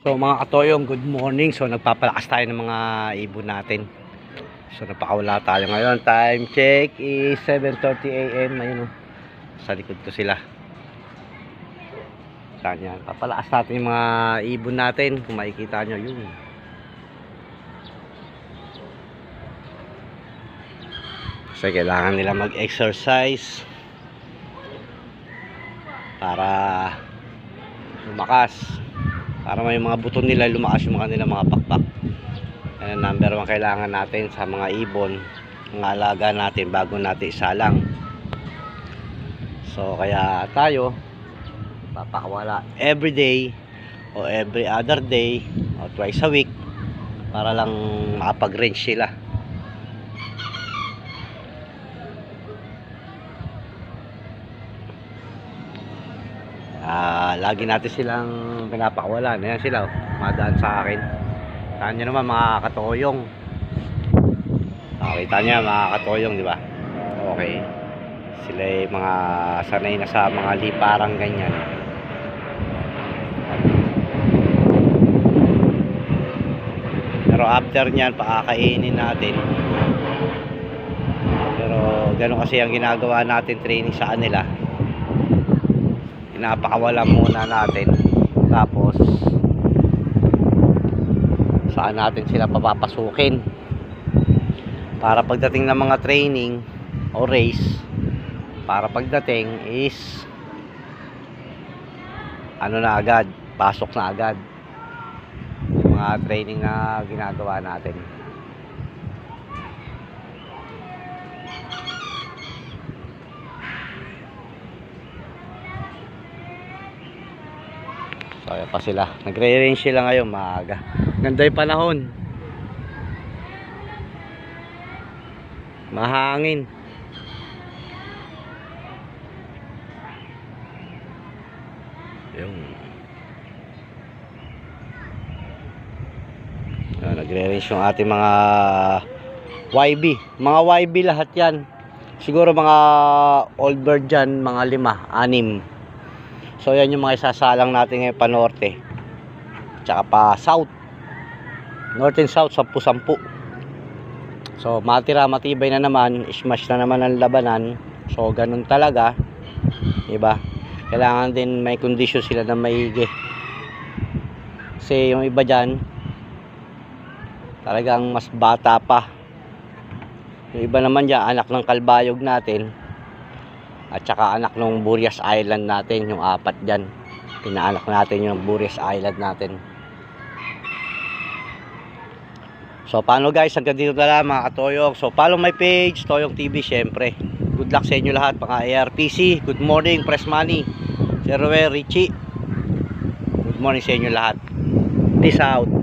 So mga katoyong, good morning. So nagpapalakas tayo ng mga ibon natin. So napakawala tayo ngayon. Time check is 7.30 a.m. Ayun o. Sa likod ko sila. Saan yan? Papalakas natin yung mga ibon natin. Kung makikita nyo yun. Kasi kailangan nila mag-exercise para lumakas para may mga buto nila lumakas yung mga nila mga pakpak. Yan ang number one kailangan natin sa mga ibon mga alaga natin bago natin isalang. So kaya tayo papakawala every day o every other day o twice a week para lang makapag range sila. Ah, lagi natin silang pinapakawalan. Ayan sila, oh. madaan sa akin. Saan nyo naman mga katoyong. Nakita niya mga katoyong, di ba? Okay. Sila ay mga sanay na sa mga liparang ganyan. Pero after niyan, pakakainin natin. Pero ganun kasi ang ginagawa natin training sa kanila pinapakawalan muna natin. Tapos saan natin sila papapasukin? Para pagdating ng mga training o race para pagdating is ano na agad pasok na agad. Mga training na ginagawa natin So, ayan pa sila. Nagre-range sila ngayon, maaga. Ganda yung panahon. Mahangin. Yung. Ayan, nagre-range yung ating mga YB. Mga YB lahat yan. Siguro mga old bird dyan, mga lima, anim. So yan yung mga isasalang natin ngayon pa norte. Tsaka pa south. North and south, sampu-sampu. So matira, matibay na naman. Smash na naman ang labanan. So ganun talaga. Diba? Kailangan din may condition sila na maigi. Kasi yung iba dyan, talagang mas bata pa. Yung iba naman dyan, anak ng kalbayog natin, at saka anak ng Burias Island natin, yung apat dyan. Pinaanak natin yung Burias Island natin. So, paano guys? Hanggang dito na lang mga katoyok. So, follow my page, Toyong TV, syempre. Good luck sa inyo lahat, mga ARPC. Good morning, Press Money. Sir Richie. Good morning sa inyo lahat. Peace out.